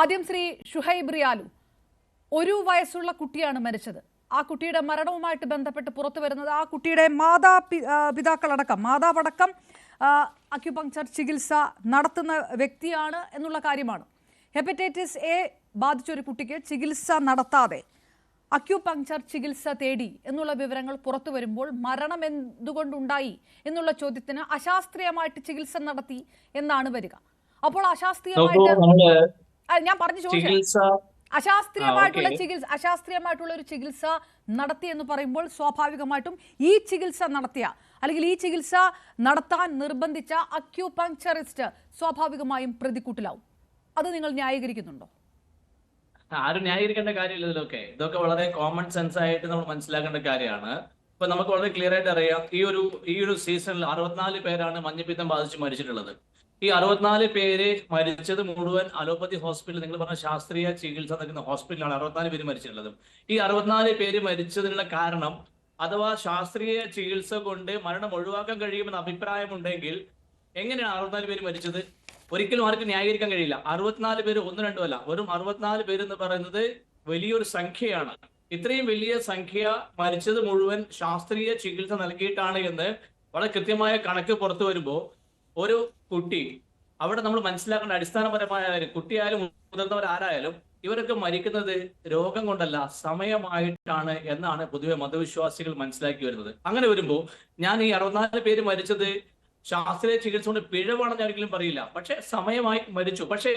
ആദ്യം ശ്രീ ഷുഹൈബ് റിയാലു ഒരു വയസ്സുള്ള കുട്ടിയാണ് മരിച്ചത്. ആ കുട്ടിയുടെ മരണവുമായിട്ട് ബന്ധപ്പെട്ട് പുറത്തു വരുന്നത് ആ കുട്ടിയുടെ മാതാ പിതാക്കളടക്കം മാതാവടക്കം അക്യുപങ്ചർ ചികിത്സ നടത്തുന്ന വ്യക്തിയാണ് എന്നുള്ള കാര്യമാണ്. ഹെപ്പറ്റൈറ്റിസ് എ ബാധിച്ച ഒരു കുട്ടിക്ക് ചികിത്സ നടത്താതെ അക്യുപങ്ചർ ചികിത്സ തേടി എന്നുള്ള വിവരങ്ങൾ പുറത്തു വരുമ്പോൾ മരണം എന്തുകൊണ്ടുണ്ടായി എന്നുള്ള ചോദ്യത്തിന് അശാസ്ത്രീയമായിട്ട് ചികിത്സ നടത്തി എന്നാണ് വരിക. അപ്പോൾ അശാസ്ത്രീയമായിട്ട് ഞാൻ പറഞ്ഞു ചോദിച്ചു അശാസ്ത്രീയമായിട്ടുള്ള ചികിത്സ അശാസ്ത്രീയമായിട്ടുള്ള ഒരു ചികിത്സ നടത്തി എന്ന് പറയുമ്പോൾ സ്വാഭാവികമായിട്ടും ഈ ചികിത്സ നടത്തിയ അല്ലെങ്കിൽ ഈ ചികിത്സ നടത്താൻ നിർബന്ധിച്ച അക്യൂപങ്ചറിസ്റ്റ് സ്വാഭാവികമായും പ്രതിക്കൂട്ടിലാവും. അത് നിങ്ങൾ ന്യായീകരിക്കുന്നുണ്ടോ? ആരും ന്യായീകരിക്കേണ്ട കാര്യമില്ല ഇതിലൊക്കെ. ഇതൊക്കെ വളരെ കോമൺ സെൻസ് ആയിട്ട് നമ്മൾ മനസ്സിലാക്കേണ്ട കാര്യമാണ്. ഇപ്പൊ നമുക്ക് വളരെ ക്ലിയർ ആയിട്ട് അറിയാം. ഈ ഒരു ഈ ഒരു സീസണിൽ അറുപത്തിനാല് പേരാണ് മഞ്ഞപ്പിത്തം ബാധിച്ച് മരിച്ചിട്ടുള്ളത്. ഈ അറുപത്തിനാല് പേര് മരിച്ചത് മുഴുവൻ അലോപ്പതി ഹോസ്പിറ്റൽ നിങ്ങൾ പറഞ്ഞ ശാസ്ത്രീയ ചികിത്സ നൽകുന്ന ഹോസ്പിറ്റലാണ് അറുപത്തിനാല് പേര് മരിച്ചിട്ടുള്ളത്. ഈ അറുപത്തിനാല് പേര് മരിച്ചതിനുള്ള കാരണം അഥവാ ശാസ്ത്രീയ ചികിത്സ കൊണ്ട് മരണം ഒഴിവാക്കാൻ കഴിയുമെന്ന അഭിപ്രായമുണ്ടെങ്കിൽ എങ്ങനെയാണ് അറുപത്തിനാല് പേര് മരിച്ചത്? ഒരിക്കലും ആർക്കും ന്യായീകരിക്കാൻ കഴിയില്ല. അറുപത്തിനാല് പേര് ഒന്ന് രണ്ടും അല്ല. വെറും അറുപത്തിനാല് പേര് എന്ന് പറയുന്നത് വലിയൊരു സംഖ്യയാണ്. ഇത്രയും വലിയ സംഖ്യ മരിച്ചത് മുഴുവൻ ശാസ്ത്രീയ ചികിത്സ നൽകിയിട്ടാണ് എന്ന് വളരെ കൃത്യമായ കണക്ക് പുറത്തു വരുമ്പോൾ ഒരു കുട്ടി അവിടെ നമ്മൾ മനസ്സിലാക്കേണ്ട അടിസ്ഥാനപരമായ കാര്യം കുട്ടിയായാലും മുതിർന്നവർ ആരായാലും ഇവരൊക്കെ മരിക്കുന്നത് രോഗം കൊണ്ടല്ല സമയമായിട്ടാണ് എന്നാണ് പൊതുവെ മതവിശ്വാസികൾ മനസ്സിലാക്കി വരുന്നത്. അങ്ങനെ വരുമ്പോൾ ഞാൻ ഈ അറുപത്തിനാല് പേര് മരിച്ചത് ശാസ്ത്രീയ ചികിത്സ കൊണ്ട് പിഴവാണെന്ന് ഒരിക്കലും പറയില്ല. പക്ഷെ സമയമായി മരിച്ചു. പക്ഷേ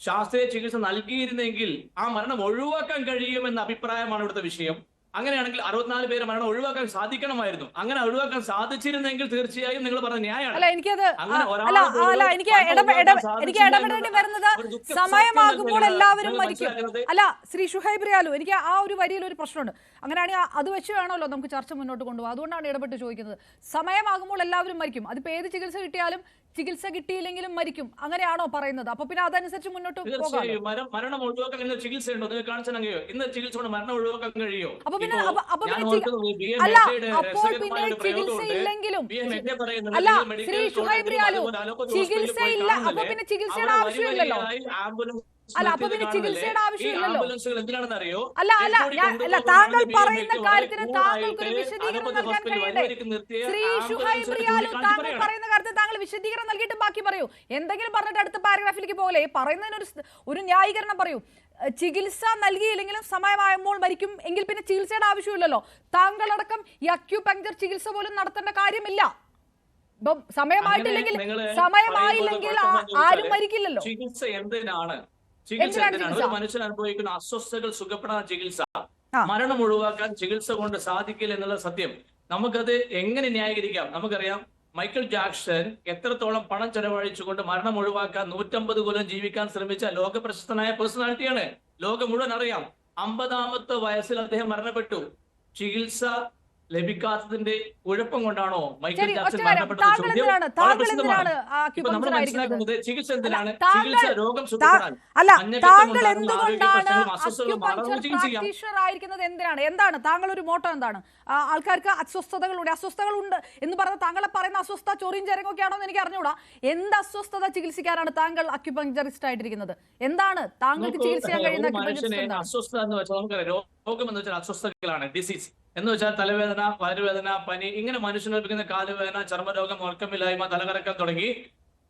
ശാസ്ത്രീയ ചികിത്സ നൽകിയിരുന്നെങ്കിൽ ആ മരണം ഒഴിവാക്കാൻ കഴിയുമെന്ന അഭിപ്രായമാണ് ഇവിടുത്തെ വിഷയം. അങ്ങനെയാണെങ്കിൽ അറുപത്തിനാല് പേര് മരണം ഒഴിവാക്കാൻ സാധിക്കണമായിരുന്നു. അങ്ങനെ ഒഴിവാക്കാൻ സാധിച്ചിരുന്നെങ്കിൽ തീർച്ചയായും നിങ്ങൾ പറഞ്ഞ ന്യായമാണ്. അല്ല എനിക്കത് അല്ല എനിക്ക് എനിക്ക് ഇടപെടേണ്ടി വരുന്നത് സമയമാകുമ്പോൾ എല്ലാവരും മരിക്കും. അല്ല ശ്രീ ഷുഹൈബ് റിയാലു എനിക്ക് ആ ഒരു വരിയിൽ ഒരു പ്രശ്നമുണ്ട്. അങ്ങനെയാണെങ്കിൽ അത് വെച്ച് വേണമല്ലോ നമുക്ക് ചർച്ച മുന്നോട്ട് കൊണ്ടുപോകാം അതുകൊണ്ടാണ് ഇടപെട്ട് ചോദിക്കുന്നത്. സമയമാകുമ്പോൾ എല്ലാവരും മരിക്കും. അതിപ്പോ ഏത് ചികിത്സ കിട്ടിയാലും ചികിത്സ കിട്ടിയില്ലെങ്കിലും മരിക്കും. അങ്ങനെയാണോ പറയുന്നത്? അപ്പൊ പിന്നെ അതനുസരിച്ച് മുന്നോട്ട് പോകാം മരണം ഒഴിവാക്കാൻ ചികിത്സ ഉണ്ടോ? നിങ്ങൾ കാണിച്ചോ ഇന്ന് ചികിത്സ മരണം ഒഴിവാക്കാൻ കഴിയോ അപ്പൊ പിന്നെ അല്ല അപ്പോൾ പിന്നെ ചികിത്സ ഇല്ലെങ്കിലും അല്ല ശ്രീ ഷുഹൈബ് റിയാലു ചികിത്സ ഇല്ല അപ്പൊ പിന്നെ ചികിത്സയുടെ ആവശ്യമില്ലല്ലോ. ആംബുലൻസ് അല്ല, അപ്പൊ പിന്നെ? ചികിത്സയുടെ ആവശ്യമില്ലല്ലോ. അല്ല അല്ല അല്ല താങ്കൾ പറയുന്ന കാര്യത്തിന് താങ്കൾക്ക് ഒരു വിശദീകരണം നൽകാൻ കഴിയണ്ടേ ശ്രീ ഷുഹൈബ് റിയാലു താങ്കൾ പറയുന്ന കാര്യത്തിൽ താങ്കൾ വിശദീകരണം നൽകിയിട്ട് ബാക്കി പറയൂ. എന്തെങ്കിലും പറഞ്ഞിട്ട് അടുത്ത പാരഗ്രാഫിലേക്ക് പോലെ പറയുന്നതിന് ഒരു ഒരു ന്യായീകരണം പറയൂ. ചികിത്സ നൽകിയില്ലെങ്കിലും സമയമാകുമ്പോൾ മരിക്കും എങ്കിൽ പിന്നെ ചികിത്സയുടെ ആവശ്യമില്ലല്ലോ. താങ്കളടക്കം ഈ അക്യൂപങ്ചർ ചികിത്സ പോലും നടത്തേണ്ട കാര്യമില്ല. സമയമായിട്ടില്ലെങ്കിൽ സമയമായില്ലെങ്കിൽ ആരും മരിക്കില്ലല്ലോ. ചികിത്സ എന്തിനാണ്? ചികിത്സ ഒരു മനുഷ്യൻ അനുഭവിക്കുന്ന അസ്വസ്ഥകൾ സുഖപ്പെടാൻ ചികിത്സ. മരണം ഒഴിവാക്കാൻ ചികിത്സ കൊണ്ട് സാധിക്കില്ല എന്നുള്ള സത്യം. നമുക്കത് എങ്ങനെ ന്യായീകരിക്കാം? നമുക്കറിയാം മൈക്കിൾ ജാക്സൺ എത്രത്തോളം പണം ചെലവഴിച്ചുകൊണ്ട് മരണം ഒഴിവാക്കാൻ നൂറ്റമ്പത് കൊല്ലം ജീവിക്കാൻ ശ്രമിച്ച ലോക പ്രശസ്തനായ പേഴ്സണാലിറ്റിയാണ്. ലോകം മുഴുവൻ അറിയാം. അമ്പതാമത്തെ വയസ്സിൽ അദ്ദേഹം മരണപ്പെട്ടു. ചികിത്സ ലഭിക്കാത്തതിന്റെ കുഴപ്പം കൊണ്ടാണോ മൈക്കിൾ ജാക്സൺ മരണപ്പെട്ടത് ചികിത്സ എന്തിനാണ്? ചികിത്സ രോഗം അല്ല താങ്കൾ എന്തുകൊണ്ടാണ് എന്തിനാണ്? എന്താണ്? താങ്കൾ ഒരു മോട്ടോ എന്താണ്? ആൾക്കാർക്ക് അസ്വസ്ഥതകളുണ്ട്. അസ്വസ്ഥതകളുണ്ട് എന്ന് പറഞ്ഞ താങ്കളെ പറയുന്ന അസ്വസ്ഥ ചൊറിയും ചേരങ്ങൊക്കെ ആണോ എന്ന് എനിക്ക് അറിഞ്ഞൂടാ. എന്ത് അസ്വസ്ഥത ചികിത്സിക്കാനാണ് താങ്കൾ അക്യുപഞ്ചറിസ്റ്റ് ആയിട്ടിരിക്കുന്നത് എന്താണ് താങ്കൾക്ക് ചികിത്സിക്കാൻ കഴിയുന്ന അസ്വസ്ഥത എന്ന് വെച്ചാൽ നമുക്കറിയാം. രോഗം എന്ന് വെച്ചാൽ അസ്വസ്ഥതകളാണ്. ഡിസീസ് എന്ന് വെച്ചാൽ തലവേദന വയറുവേദന പനി ഇങ്ങനെ മനുഷ്യനേൽപ്പിക്കുന്ന കാലുവേദന ചർമ്മരോഗം ഉറക്കമില്ലായ്മ തലകറക്കം തുടങ്ങി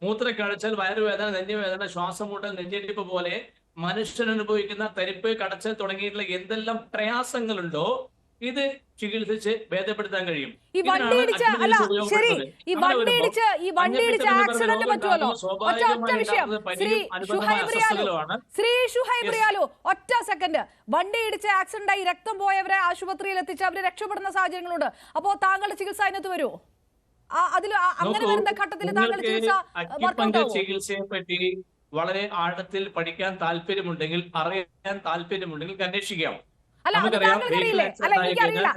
മൂത്രക്കടച്ചൽ വയറുവേദന നെഞ്ഞുവേദന ശ്വാസം മുട്ടൽ നെഞ്ചിടിപ്പ് പോലെ മനുഷ്യൻ അനുഭവിക്കുന്ന തരിപ്പ് കടച്ചൽ തുടങ്ങിയിട്ടുള്ള എന്തെല്ലാം പ്രയാസങ്ങളുണ്ടോ ഇത് ചികിത്സിച്ച് ഭേദപ്പെടുത്താൻ കഴിയും. ഈ വണ്ടി ഇതിനാണ് അല്ല ശരി ഈ അങ്ങനെ വണ്ടി വരുമ്പോൾ ഈ വണ്ടി ഇടിച്ച് മഞ്ഞപ്പിത്തം എന്ന് ആക്സിഡന്റ് പറ്റുമല്ലോ? ഒറ്റ ഒറ്റ വിഷയം. ശ്രീ പനിയും അനുബന്ധമായ ഷുഹൈബ് റിയാലു. അസ്വസ്ഥതകളുമാണ്. ശ്രീ ഷുഹൈബ്രിയാലോ ഒറ്റ സെക്കൻഡ്. വണ്ടി ഇടിച്ച ആക്സിഡന്റ് ആയി രക്തം പോയവരെ ആശുപത്രിയിൽ എത്തിച്ച് അവരെ രക്ഷപ്പെടുന്ന സാഹചര്യങ്ങളുണ്ട്. അപ്പോ താങ്കളുടെ ചികിത്സ അതിനകത്ത് വരുമോ അതിൽ അങ്ങനെ വരുന്ന ഘട്ടത്തിൽ താങ്കൾ ചികിത്സ ചികിത്സയെ പറ്റി വളരെ ആഴത്തിൽ പഠിക്കാൻ താല്പര്യമുണ്ടെങ്കിൽ അറിയാൻ താല്പര്യമുണ്ടെങ്കിൽ അന്വേഷിക്കാം. അല്ല അത് നമുക്കറിയാം, താങ്കൾക്ക് അറിയില്ലേ അല്ല എനിക്കറിയില്ല.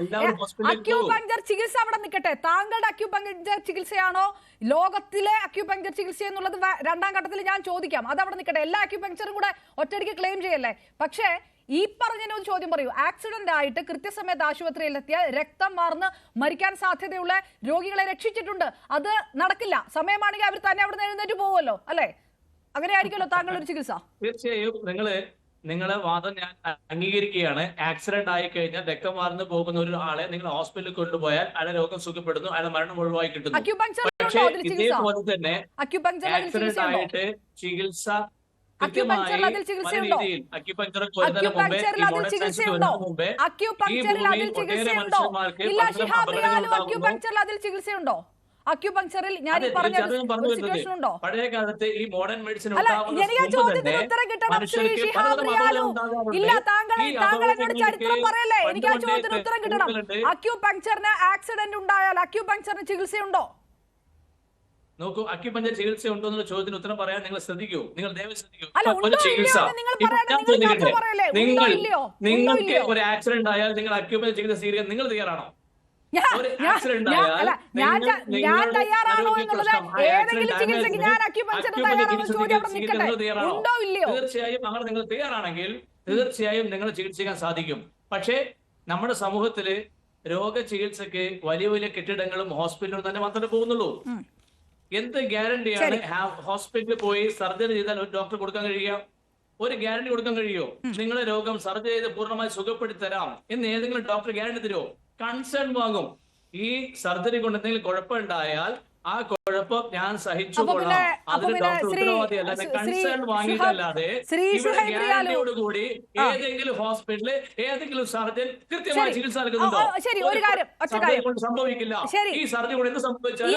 ചികിത്സ അവിടെ നിൽക്കട്ടെ. താങ്കളുടെ അക്യൂപങ്ചർ ചികിത്സയാണോ? ലോകത്തിലെ അക്യൂപങ്കർ ചികിത്സ എന്നുള്ളത് രണ്ടാം ഘട്ടത്തിൽ ഞാൻ ചോദിക്കാം. അത് അവിടെ നിൽക്കട്ടെ. എല്ലാ അക്യൂപങ്ചറും കൂടെ ഒറ്റയടിക്ക് ക്ലെയിം ചെയ്യല്ലേ? പക്ഷേ ഈ പറഞ്ഞതിന് ഒരു ചോദ്യം പറയൂ. ആക്സിഡന്റ് ആയിട്ട് കൃത്യസമയത്ത് ആശുപത്രിയിൽ എത്തിയ രക്തം മാർന്ന് മരിക്കാൻ സാധ്യതയുള്ള രോഗികളെ രക്ഷിച്ചിട്ടുണ്ട്. അത് നടക്കില്ല. സമയമാണെങ്കിൽ അവർ തന്നെ അവിടെ നിന്ന് എഴുന്നേറ്റ് പോവുമല്ലോ അല്ലെ? അങ്ങനെ ആയിരിക്കുമല്ലോ താങ്കളുടെ ഒരു ചികിത്സ. തീർച്ചയായും നിങ്ങൾ നിങ്ങളെ വാദം ഞാൻ അംഗീകരിക്കുകയാണ്. ആക്സിഡന്റ് ആയി കഴിഞ്ഞാൽ രക്തം വാർന്നു പോകുന്ന ഒരു ആളെ നിങ്ങൾ ഹോസ്പിറ്റലിൽ കൊണ്ടുപോയാൽ അയാളെ രോഗം സുഖപ്പെടുന്നു അയാളെ മരണം ഒഴിവായി കിട്ടുന്നു. പക്ഷേ ഇതേപോലെ തന്നെ ആക്സിഡന്റ് ആയിട്ട് ചികിത്സ ചികിത്സയുണ്ടോ? ഇല്ല പലതരം ഷിഹാബ് അപകടങ്ങൾ ഉണ്ടാകുന്നു. അക്യുപങ്ചറിൽ അതിൽ ചികിത്സയുണ്ടോ? അക്യുപങ്ചറിൽ ഞാൻ ഈ പറഞ്ഞ സിറ്റുവേഷൻ ഉണ്ടോ? പഴയ കാലത്ത് ഈ മോഡേൺ മെഡിസിൻ അല്ല എനിക്ക് ആ ചോദ്യത്തിന് ഉത്തരം കിട്ടണം. ശ്രീ ഷിഹാബ് റിയാലു. ഇല്ല താങ്കൾ താങ്കൾ എന്നോട് ചരിത്രം പറയല്ലേ? എനിക്ക് ആ ചോദ്യത്തിന് ഉത്തരം കിട്ടണം. അക്യുപങ്ചറിന് ആക്സിഡന്റ് ഉണ്ടായാൽ അക്യുപങ്ചറിന് ചികിത്സയുണ്ടോ? നോക്കൂ അക്യുപഞ്ചർ ചികിത്സ ഉണ്ടോ എന്നുള്ള ചോദ്യത്തിന് ഉത്തരം പറയാൻ നിങ്ങൾ ശ്രദ്ധിക്കൂ. നിങ്ങൾ ദയവ് ശ്രദ്ധിക്കൂ. ഒരു ചികിത്സ. ഞാൻ ചോദിക്കട്ടെ? നിങ്ങൾ നിങ്ങൾക്ക് ഒരു ആക്സിഡന്റ് ആയാൽ നിങ്ങൾ അക്യുപഞ്ചർ ചികിത്സ സ്വീകരിക്കാൻ നിങ്ങൾ തയ്യാറാണോ? ഞാൻ തയ്യാറാണോ എന്നുള്ളത് ഏതെങ്കിലും ചികിത്സയ്ക്ക് ഞാൻ അക്യുപഞ്ചറിന് അക്യുപഞ്ചർ തയ്യാറാണോ ചികിത്സ ചോദ്യം അവിടെ നിൽക്കട്ടെ ഉണ്ടോ ഇല്ലയോ? തീർച്ചയായും അങ്ങനെ നിങ്ങൾ തയ്യാറാണെങ്കിൽ തീർച്ചയായും നിങ്ങൾ ചികിത്സിക്കാൻ സാധിക്കും. പക്ഷേ നമ്മുടെ സമൂഹത്തിൽ രോഗ ചികിത്സക്ക് വലിയ വലിയ കെട്ടിടങ്ങളും ഹോസ്പിറ്റലും തന്നെ മാത്രമേ പോകുന്നുള്ളൂ. എന്ത് ഗ്യാരണ്ടിയാണ് ഹോസ്പിറ്റലിൽ പോയി സർജറി ചെയ്താൽ ഒരു ഡോക്ടർ കൊടുക്കാൻ കഴിയുക? ഒരു ഗ്യാരണ്ടി കൊടുക്കാൻ കഴിയുമോ? നിങ്ങളെ രോഗം സർജറി ചെയ്ത് പൂർണമായി സുഖപ്പെടുത്തി തരാം എന്ന് ഏതെങ്കിലും ഡോക്ടർ ഗ്യാരണ്ടി തരുമോ? കൺസേൺ വാങ്ങും. ഈ സർജറി കൊണ്ട് എന്തെങ്കിലും കുഴപ്പമുണ്ടായാൽ ആ കുഴപ്പം ഞാൻ സഹിച്ചു കൂടി ഏതെങ്കിലും ഹോസ്പിറ്റലിൽ ഏതെങ്കിലും സർജൻ കൃത്യമായി. ചികിത്സ നൽകുന്നുണ്ടോ? സംഭവിക്കില്ല. ഈ സർജൻ കൂടെ എന്ത് സംഭവിച്ചാലും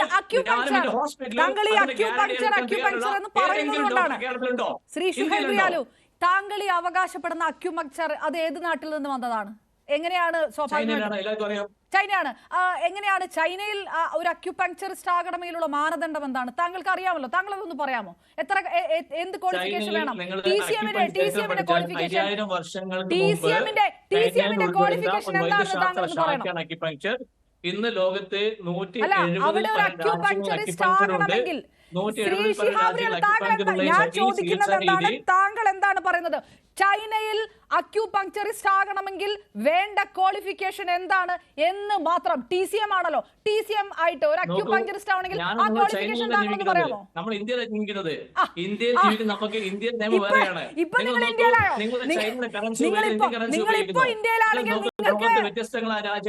ഹോസ്പിറ്റലിൽ താങ്കൾ ഈ അവകാശപ്പെടുന്ന അക്യുമക്ചർ അത് ഏത് നാട്ടിൽ നിന്ന് വന്നതാണ്? എങ്ങനെയാണ് ചൈനയാണ്. എങ്ങനെയാണ് ചൈനയിൽ ഒരു അക്യുപങ്ചറിസ്റ്റ് ആകടമയിലുള്ള മാനദണ്ഡം എന്താണ്? താങ്കൾക്ക് അറിയാമല്ലോ. താങ്കൾ അതൊന്ന് പറയാമോ? എത്ര എന്ത് ക്വാളിഫിക്കേഷൻ വേണം? ടി സി എമ്മിന്റെ ടി സി എമ്മിന്റെ ക്വാളിഫിക്കേഷൻ ടി സി എമ്മിന്റെ ടി സി എമ്മിന്റെ ക്വാളിഫിക്കേഷൻ എന്താണ് താങ്കൾ പറയണം. ഇന്ന് ലോകത്തെ നൂറ്റി താങ്കൾ എന്താണ് പറയുന്നത്? ചൈനയിൽ അക്യുപങ്ചറിസ്റ്റ് ആകണമെങ്കിൽ വേണ്ട ക്വാളിഫിക്കേഷൻ എന്താണ് എന്ന് മാത്രം ടി സി എം ആണല്ലോ ടി സി എം ആയിട്ട് ഒരു അക്യൂപങ്ക്ചറിസ്റ്റ് ആവണമെങ്കിൽ ആ ക്വാളിഫിക്കേഷൻ. പറയാമോ നമ്മൾ ഇന്ത്യയിലാണ് ജീവിക്കുന്നത് ഇന്ത്യയിൽ ജീവിക്കുന്ന നമുക്ക് ഇന്ത്യൻ നിയമം ഇപ്പൊ- വേറെയാണ് ഇപ്പൊ നിങ്ങൾ ഇന്ത്യയിലായോ? നിങ്ങൾ ഇപ്പൊ- ഇപ്പൊ. ഇന്ത്യയിലാണെങ്കിൽ നിങ്ങൾ നിങ്ങൾക്ക്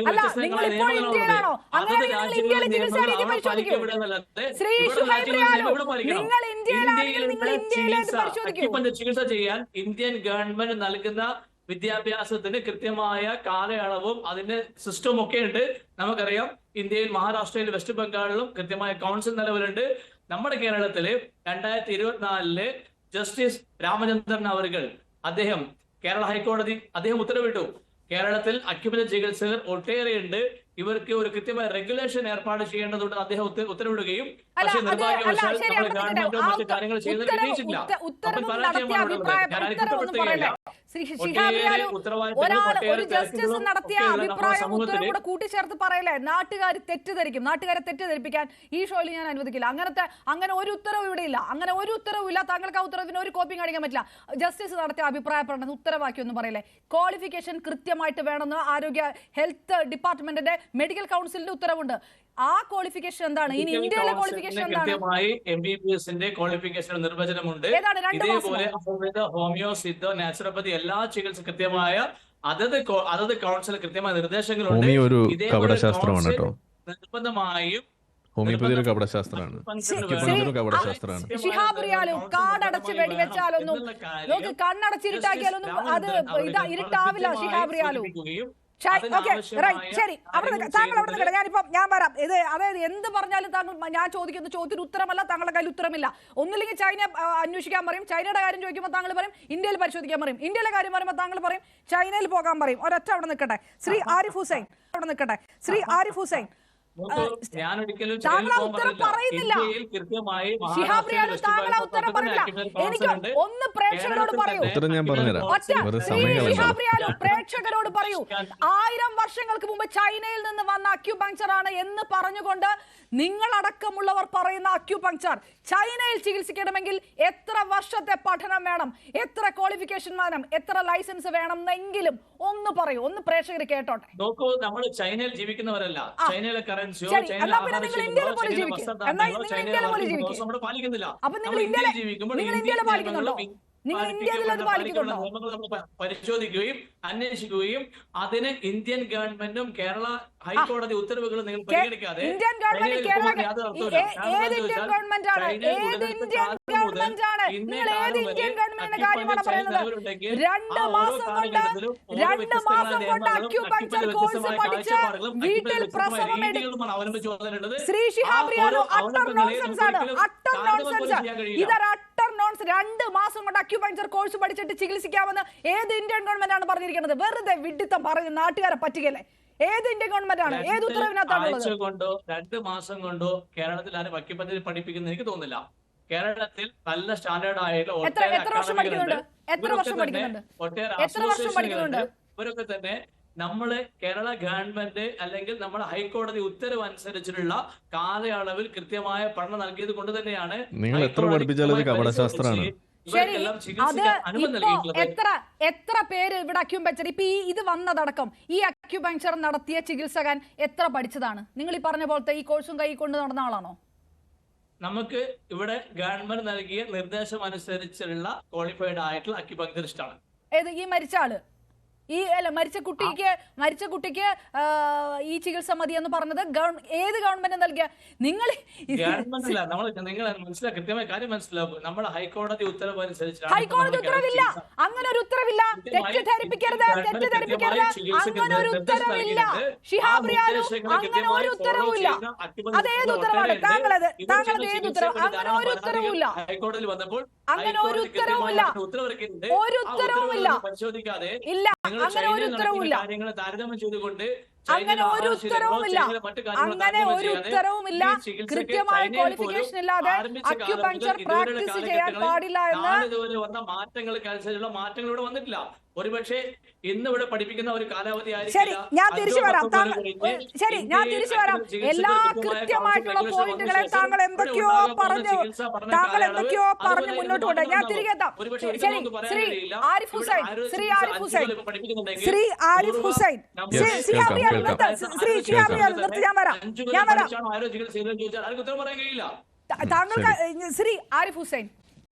അല്ല, നിങ്ങൾ ഇന്ത്യയിലാണോ? അതത് നിങ്ങൾ ഇന്ത്യയിലെ ചികിത്സാ രീതി പരിശോധിക്കൂ. ശ്രീ. നിങ്ങൾ ഇന്ത്യയിലാണെങ്കിൽ നിങ്ങൾ ഇന്ത്യയിലേക്ക് പരിശോധിക്കൂ. ചികിത്സ ചെയ്യാൻ ഇന്ത്യൻ ഗവൺമെന്റ് നൽകുന്ന വിദ്യാഭ്യാസത്തിന് കൃത്യമായ കാലയളവും അതിന്റെ സിസ്റ്റവും ഒക്കെ ഉണ്ട്. നമുക്കറിയാം ഇന്ത്യയിൽ മഹാരാഷ്ട്രയിൽ വെസ്റ്റ് ബംഗാളിലും കൃത്യമായ കൗൺസിൽ നിലവിലുണ്ട്. നമ്മുടെ കേരളത്തിൽ രണ്ടായിരത്തി ഇരുപത്തിനാലിൽ ജസ്റ്റിസ് രാമചന്ദ്രൻ അവറുകൾ അദ്ദേഹം കേരള ഹൈക്കോടതി അദ്ദേഹം ഉത്തരവിട്ടു. കേരളത്തിൽ അക്യുമിത ചികിത്സകർ ഒട്ടേറെയുണ്ട്. ഇവർക്ക് ഒരു കൃത്യമായ റെഗുലേഷൻ ഏർപ്പാട് ചെയ്യേണ്ടതുണ്ട് അദ്ദേഹം ഉത്ത- ഉത്തരവിടുകയും. പക്ഷേ നിർഭാഗ്യവശാൽ നമ്മുടെ അപ്പോൾ മറ്റു കാര്യങ്ങൾ ഉത്തരവ് അപ്പോൾ നടത്തിയ പരാജയമാണ് ഞാൻ ഒരാൾ ഒരു ജസ്റ്റിസ് നടത്തിയ അഭിപ്രായം ഉത്തരവ് കൂടെ കൂട്ടിച്ചേർത്ത് പറയലേ നാട്ടുകാർ തെറ്റിദ്ധരിക്കും. നാട്ടുകാരെ തെറ്റിദ്ധരിപ്പിക്കാൻ ഈ ഷോയിൽ ഞാൻ അനുവദിക്കില്ല. അങ്ങനത്തെ അങ്ങനെ ഒരു ഉത്തരവ് ഇവിടെ ഇല്ല. അങ്ങനെ ഒരു ഉത്തരവും ഇല്ല. താങ്കൾക്ക് ആ ഉത്തരവിന് ഒരു കോപ്പിയും കാണിക്കാൻ പറ്റില്ല. ജസ്റ്റിസ് നടത്തിയ അഭിപ്രായ പ്രകടനം ഉത്തരവാക്കി ഒന്നും പറയലേ ക്വാളിഫിക്കേഷൻ കൃത്യമായിട്ട് വേണമെന്ന് ആരോഗ്യ ഹെൽത്ത് ഡിപ്പാർട്ട്മെന്റിന്റെ മെഡിക്കൽ കൗൺസിലിന്റെ ഉത്തരവുണ്ട്. ആ ക്വാളിഫിക്കേഷൻ എന്താണ്? ഇനി ഇന്ത്യയിലെ ക്വാളിഫിക്കേഷൻ എന്താണ്? കൃത്യമായി എം ബി ബി എസിന്റെ ക്വാളിഫിക്കേഷൻ നിർവചനമുണ്ട്. ഇതേപോലെ ഹോമിയോ സിദ്ധോ നാച്ചുറോപ്പതി എല്ലാ ചികിത്സ കൃത്യമായ അതത് അതത് കൗൺസിൽ കൃത്യമായ നിർദ്ദേശങ്ങളുണ്ട്. ഒരു കപടശാസ്ത്രമാണ് കേട്ടോ. നിർബന്ധമായും ഹോമിയോപ്പതി ഒരു കപടശാസ്ത്രമാണ്. കപടശാസ്ത്രമാണ്. ഷിഹാബ് റിയാലും കാടടച്ച് വെടിവെച്ചാലൊന്നും കണ്ണടച്ച് ഇരുട്ടാക്കിയാലൊന്നും അത് ഇരുട്ടാവില്ല ഷിഹാബ് റിയാലു. ശരി, അവിടെ താങ്കൾ അവിടെ നിൽക്കട്ടെ ഞാനിപ്പം ഞാൻ വരാം. ഇത് അതായത് എന്ത് പറഞ്ഞാലും താങ്കൾ ഞാൻ ചോദിക്കുന്ന ചോദ്യത്തിന് ഉത്തരമല്ല താങ്കളുടെ കയ്യിൽ ഉത്തരമില്ല. ഒന്നില്ലെങ്കിൽ ചൈന അന്വേഷിക്കാൻ പറയും. ചൈനയുടെ കാര്യം ചോദിക്കുമ്പോൾ താങ്കൾ പറയും ഇന്ത്യയിൽ പരിശോധിക്കാൻ പറയും. ഇന്ത്യയിലെ കാര്യം പറയുമ്പോൾ താങ്കൾ പറയും ചൈനയിൽ പോകാൻ പറയും. ഒരൊറ്റ അവിടെ നിൽക്കട്ടെ ശ്രീ ആരിഫ് ഹുസൈൻ അവിടെ നിൽക്കട്ടെ ശ്രീ ആരിഫ് ഹുസൈൻ താങ്കൾ ആ ഉത്തരം പറയുന്നില്ല. താങ്കൾ ആ ഉത്തരം എനിക്ക് ഒന്ന് പ്രേക്ഷകരോട് പറയൂ. റിയാലു പ്രേക്ഷകരോട് പറയൂ. ആയിരം വർഷങ്ങൾക്ക് മുമ്പ് ചൈനയിൽ നിന്ന് വന്ന അക്യുപങ്ചർ ആണ് എന്ന് പറഞ്ഞുകൊണ്ട് നിങ്ങളടക്കമുള്ളവർ പറയുന്ന അക്യുപങ്ചർ ചൈനയിൽ ചികിത്സിക്കണമെങ്കിൽ എത്ര വർഷത്തെ പഠനം വേണം? എത്ര ക്വാളിഫിക്കേഷൻ വേണം? എത്ര ലൈസൻസ് വേണം എന്നെങ്കിലും ഒന്ന് പറയൂ. ഒന്ന് പ്രേക്ഷകർ കേട്ടോട്ടെ. നോക്കൂ നമ്മൾ ചൈനയിൽ ജീവിക്കുന്നവരല്ല. ചൈനയിലെ എന്നാ പിന്നെ നിങ്ങൾ ഇന്ത്യയിലെ പോലെ ജീവിക്കും ജീവിക്ക്. വസ്ത്രധാരണങ്ങളോ, എന്നാ നിങ്ങൾ ഇന്ത്യയിലെ പോലെ ജീവിക്ക്. അപ്പൊ നിങ്ങൾ ഇന്ത്യയിലെ- നിങ്ങൾ ഇന്ത്യയിലെ പാലിക്കുന്നുണ്ടോ? നിങ്ങൾ ഇന്ത്യയിൽ അത് പാലിക്കുന്നുണ്ടോ? പരിശോധിക്കുകയും അന്വേഷിക്കുകയും അതിന് ഇന്ത്യൻ ഗവൺമെന്റും കേരള ഹൈക്കോടതി ഉത്തരവുകളും നിങ്ങൾ പരിഗണിക്കാതെ ഇന്ത്യൻ ഗവൺമെന്റ് ഏത് ഇന്ത്യൻ ചോദിച്ചാൽ ഗവൺമെന്റ് ആണ് ഏത് ഇന്ത്യൻ ഗവൺമെന്റ് ആണ് നിങ്ങൾ ഏത് ഇന്ത്യൻ ഗവൺമെന്റിന്റെ കാര്യമാണ് പറയുന്നത്? രണ്ട് മാസം കൊണ്ട് രണ്ട് മാസം കൊണ്ട് അക്യുപഞ്ചർ കോഴ്സ് പഠിച്ച് വീട്ടിൽ പ്രസവം. ശ്രീ ആ ഷിഹാബ് റിയാലോ അട്ടർ നോൺസെൻസ് ആണ്. അട്ടർ നോൺസെൻസ് ഇതൊരു നോൺസ് രണ്ട് മാസം കൊണ്ട് അക്യുപഞ്ചർ കോഴ്സ് പഠിച്ചിട്ട് ചികിത്സിക്കാമെന്ന് ഏത് ഇന്ത്യൻ ഗവൺമെന്റ് ആണ് പറഞ്ഞിരിക്കുന്നത് വെറുതെ വിഡിത്തം പറഞ്ഞ് നാട്ടുകാരെ പറ്റുകയല്ലേ ഏത് ഇന്ത്യൻ ഗവൺമെന്റ് ആണ് ഏത് കൊണ്ടോ രണ്ട് മാസം കൊണ്ടോ കേരളത്തിൽ ആരും അക്യുപഞ്ചർ പഠിപ്പിക്കുന്ന എനിക്ക് തോന്നുന്നില്ല കേരളത്തിൽ നല്ല സ്റ്റാൻഡേർഡ് ആയാലും എത്ര- വർഷം പഠിക്കുന്നുണ്ട്? എത്ര വർഷം പഠിക്കുന്നുണ്ട്? എത്ര വർഷം പഠിക്കുന്നുണ്ട്? ഇവരൊക്കെ തന്നെ നമ്മൾ കേരള ഗവൺമെന്റ് അല്ലെങ്കിൽ നമ്മൾ ഹൈക്കോടതി ഉത്തരവ് അനുസരിച്ചിട്ടുള്ള കാലയളവിൽ കൃത്യമായ പഠനം നൽകിയത് കൊണ്ട് തന്നെയാണ് നിങ്ങൾ എത്ര പഠിപ്പിച്ചാലും കപടശാസ്ത്രമാണ്. ശരി അത് ഇപ്പോ എത്ര എത്ര പേര് ഇവിടെ അക്യുപഞ്ചർ ഇപ്പൊ ഈ ഇത് വന്നതടക്കം ഈ അക്യുപഞ്ചർ നടത്തിയ ചികിത്സകൻ എത്ര പഠിച്ചതാണ്? നിങ്ങൾ ഈ പറഞ്ഞ പോലത്തെ ഈ കോഴ്സും കൈ കൊണ്ട് നടന്ന ആളാണോ? നമുക്ക് ഇവിടെ ഗവൺമെന്റ് നൽകിയ നിർദ്ദേശം അനുസരിച്ചുള്ള ക്വാളിഫൈഡ് ആയിട്ടുള്ള അക്യുപഞ്ചറിസ്റ്റ് ആണ്. ഏത് ഈ മരിച്ച ആൾ? ഈ അല്ല മരിച്ച കുട്ടിക്ക് മരിച്ച കുട്ടിക്ക് ഈ ചികിത്സ മതി എന്ന് പറഞ്ഞത് ഏത് ഗവൺമെന്റ് നൽകിയ? നിങ്ങൾ നിങ്ങൾ കൃത്യമായ കാര്യം മനസ്സിലാക്കും നമ്മൾ ഹൈക്കോടതി ഉത്തരവില്ല. അങ്ങനെ ഒരു ഉത്തരവില്ല. തെറ്റിദ്ധരിപ്പിക്കരുത്. തെറ്റിദ്ധരിപ്പിക്കരുത്. അങ്ങനെ ഒരു ഉത്തരവില്ല. ഷിഹാബ് റിയാലു അങ്ങനെ ഒരു ഉത്തരവില്ല ഉത്തരവുമില്ല. ഏത് ഉത്തരവാണ്. താങ്കളത് താങ്കളത് ഏത് ഉത്തരവ്? അങ്ങനെ ഒരു ഉത്തരവുമില്ല. പരാതികൾ ഹൈക്കോടതിയിൽ വന്നപ്പോൾ അങ്ങനെ ഒരു ഉത്തരവില്ല ഉത്തരവുമില്ല. ഒരു ഉത്തരവുമില്ല. പരിശോധിക്കാതെ ഇല്ല. അങ്ങനെ ഒരു ഉത്തരവുമില്ല. അങ്ങനെ ഒരു ഉത്തരവുമില്ല. അങ്ങനെ ഒരു ഉത്തരവുമില്ല. കൃത്യമായ ക്വാളിഫിക്കേഷൻ ഇല്ലാതെ അക്യുപഞ്ചർ പ്രാക്ടീസ് ചെയ്യാൻ പാടില്ല എന്ന് മാറ്റങ്ങൾക്കനുസരിച്ചുള്ള മാറ്റങ്ങൾ ഇവിടെ വന്നിട്ടില്ല. ഒരുപക്ഷെ ഇന്ന് ഇവിടെ പഠിപ്പിക്കുന്ന ഒരു കാലാവധി ശരി ഞാൻ തിരിച്ചു വരാം. ശരി ഞാൻ തിരിച്ചു വരാം. എല്ലാ കൃത്യമായ കൃത്യമായിട്ടുള്ള പോയിന്റുകളെ താങ്കൾ എന്തൊക്കെയോ പറഞ്ഞു താങ്കൾ എന്തൊക്കെയോ പറഞ്ഞു മുന്നോട്ട് കൊണ്ട് ഞാൻ തിരികെ എത്താം. ശരി പറയാൻ ശ്രീ ആരിഫ് ഹുസൈൻ ശ്രീ ആരിഫ് ഹുസൈൻ. ശ്രീ ആരിഫ് ഹുസൈൻ. ശ്രീ Yes, ഷിഹാബ് കേൾക്കാം, റിയാൽ കേൾക്കാം. നിർത്ത്. ശ്രീ ഷിഹാബ് നിർത്ത്. ഞാൻ വരാം. ഞാൻ വരാം. താങ്കൾക്ക് ശ്രീ ആരിഫ് ഹുസൈൻ.